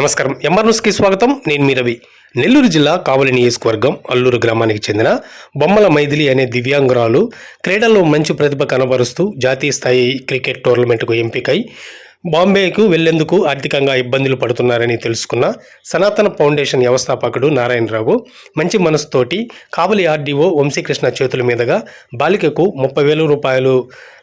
నమస్కారం. ఎంఆర్ న్యూస్కి స్వాగతం. నేను మీ రవి. నెల్లూరు జిల్లా కావలి నియోజకవర్గం అల్లూరు గ్రామానికి చెందిన బొమ్మల మైథిలి అనే దివ్యాంగురాలు క్రీడల్లో మంచి ప్రతిభ కనబరుస్తూ జాతీయ స్థాయి క్రికెట్ టోర్నమెంట్కు ఎంపికై బాంబేకు వెళ్ళేందుకు ఆర్థికంగా ఇబ్బందులు పడుతున్నారని తెలుసుకున్న సనాతన ఫౌండేషన్ వ్యవస్థాపకుడు నారాయణరావు మంచి మనసుతోటి కావలి ఆర్డీఓ వంశీకృష్ణ చేతుల మీదుగా బాలికకు ముప్పై వేల రూపాయలు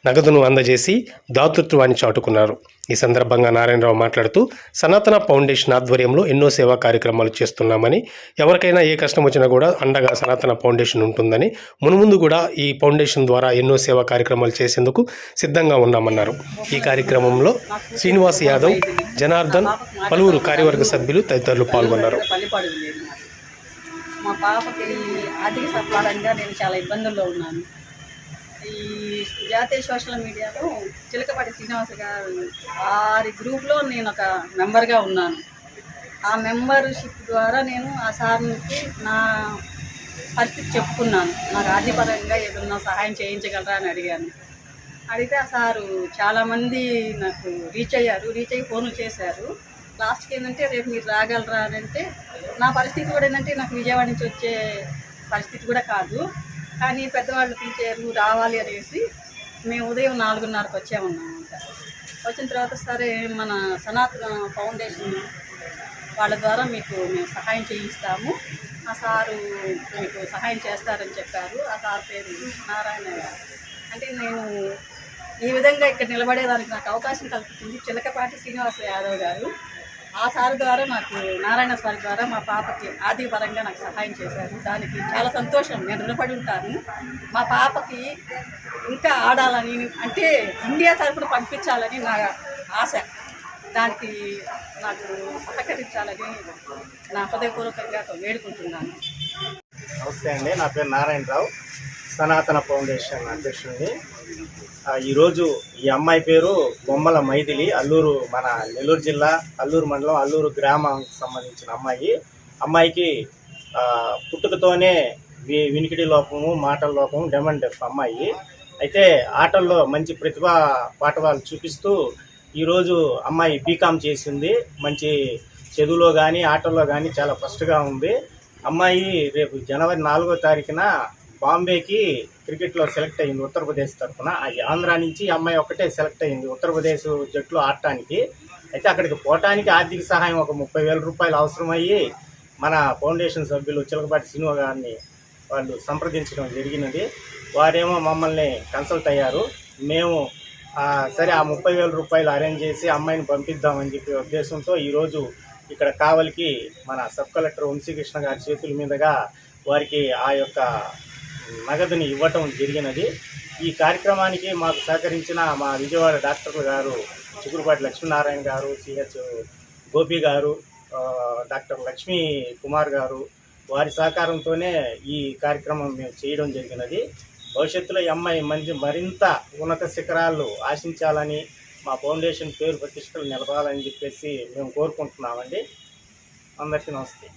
నగదును అందజేసి దాతృత్వాన్ని చాటుకున్నారు. ఈ సందర్భంగా నారాయణరావు మాట్లాడుతూ సనాతన ఫౌండేషన్ ఆధ్వర్యంలో ఎన్నో సేవా కార్యక్రమాలు చేస్తున్నామని ఎవరికైనా ఏ కష్టం వచ్చినా కూడా అండగా సనాతన ఫౌండేషన్ ఉంటుందని మునుముందు కూడా ఈ ఫౌండేషన్ ద్వారా ఎన్నో సేవా కార్యక్రమాలు చేసేందుకు సిద్ధంగా ఉన్నామన్నారు. ఈ కార్యక్రమంలో శ్రీనివాస్ యాదవ్ జనార్దన్ పలువురు కార్యవర్గ సభ్యులు తదితరులు పాల్గొన్నారు. మా పాపకి ఆర్థిక సఫలంగా నేను చాలా ఇబ్బందుల్లో ఉన్నాను. ఈ జాతీయ సోషల్ మీడియాలో చిలకపాటి శ్రీనివాస గారు వారి గ్రూప్లో నేను ఒక మెంబర్గా ఉన్నాను. ఆ మెంబర్షిప్ ద్వారా నేను ఆ సార్కి నా పరిస్థితి చెప్పుకున్నాను. నాకు ఆర్థికపరంగా ఏదన్నా సహాయం చేయించగలరా అని అడిగాను. అడిగితే ఆ సారు చాలామంది నాకు రీచ్ అయ్యారు రీచ్ అయ్యి ఫోన్లు చేశారు. లాస్ట్కి ఏంటంటే రేపు మీరు రాగలరా? అని అంటే నా పరిస్థితి కూడా ఏంటంటే నాకు విజయవాడ నుంచి వచ్చే పరిస్థితి కూడా కాదు. కానీ పెద్దవాళ్ళు పిలిచారు రావాలి అనేసి మేము ఉదయం నాలుగున్నరకు వచ్చామన్నమాట. వచ్చిన తర్వాత సరే మన సనాతన ఫౌండేషన్ వాళ్ళ ద్వారా మీకు మేము సహాయం చేయిస్తాము. ఆ సారు మీకు సహాయం చేస్తారని చెప్పారు. ఆ సార్ పేరు నారాయణ గారు. అంటే నేను ఈ విధంగా ఇక్కడ నిలబడేదానికి నాకు అవకాశం కల్పించింది చిలకపాటి శ్రీనివాస యాదవ్ గారు. ఆ సార్ ద్వారా నాకు నారాయణ సార్ ద్వారా మా పాపకి ఆర్థిక పరంగా నాకు సహాయం చేశారు. దానికి చాలా సంతోషం. నేను రుణపడి ఉంటాను. మా పాపకి ఇంకా ఆడాలని అంటే ఇండియా తరఫున పంపించాలని నా ఆశ. దానికి నాకు సహకరించాలని నా హృదయపూర్వకంగా వేడుకుంటున్నాను. నమస్తే అండి. నా పేరు నారాయణరావు. సనాతన ఫౌండేషన్ అధ్యక్షుడిని. ఈరోజు ఈ అమ్మాయి పేరు బొమ్మల మైథిలి. అల్లూరు మన నెల్లూరు జిల్లా అల్లూరు మండలం అల్లూరు గ్రామానికి సంబంధించిన అమ్మాయి. అమ్మాయికి పుట్టుకతోనే వి వినికిడి లోపము మాటల లోపము డెమండ్ డెఫ్ అమ్మాయి. అయితే ఆటల్లో మంచి ప్రతిభా పాఠవాలు చూపిస్తూ ఈరోజు అమ్మాయి బీకామ్ చేసింది. మంచి చదువులో కానీ ఆటల్లో కానీ చాలా ఫస్ట్గా ఉంది. అమ్మాయి రేపు జనవరి నాలుగో తారీఖున బాంబేకి క్రికెట్లో సెలెక్ట్ అయింది ఉత్తరప్రదేశ్ తరఫున. ఆంధ్రా ఆంధ్ర నుంచి ఈ అమ్మాయి ఒక్కటే సెలెక్ట్ అయింది ఉత్తరప్రదేశ్ జట్లు ఆడటానికి. అయితే అక్కడికి పోవటానికి ఆర్థిక సహాయం ఒక ముప్పై వేల రూపాయలు అవసరమయ్యి మన ఫౌండేషన్ సభ్యులు చిలకపాటి సినిమా గారిని వాళ్ళు సంప్రదించడం జరిగినది. వారేమో మమ్మల్ని కన్సల్ట్ అయ్యారు. మేము సరే ఆ ముప్పై వేల రూపాయలు అరేంజ్ చేసి అమ్మాయిని పంపిద్దామని చెప్పే ఉద్దేశంతో ఈరోజు ఇక్కడ కావలికి మన సబ్ కలెక్టర్ వంశీకృష్ణ గారి చేతుల మీదుగా వారికి ఆ యొక్క నగదుని ఇవ్వటం జరిగినది. ఈ కార్యక్రమానికి మాకు సహకరించిన మా విజయవాడ డాక్టర్లు గారు చిగురుపాటి లక్ష్మీనారాయణ గారు సిహెచ్ గోపి గారు డాక్టర్ లక్ష్మీ కుమార్ గారు వారి సహకారంతోనే ఈ కార్యక్రమం మేము చేయడం జరిగినది. భవిష్యత్తులో ఈ అమ్మాయి మంచి మరింత ఉన్నత శిఖరాలు ఆశించాలని మా ఫౌండేషన్ పేరు ప్రతిష్టలు నిలపాలని చెప్పేసి మేము కోరుకుంటున్నామండి. అందరికీ నమస్తే.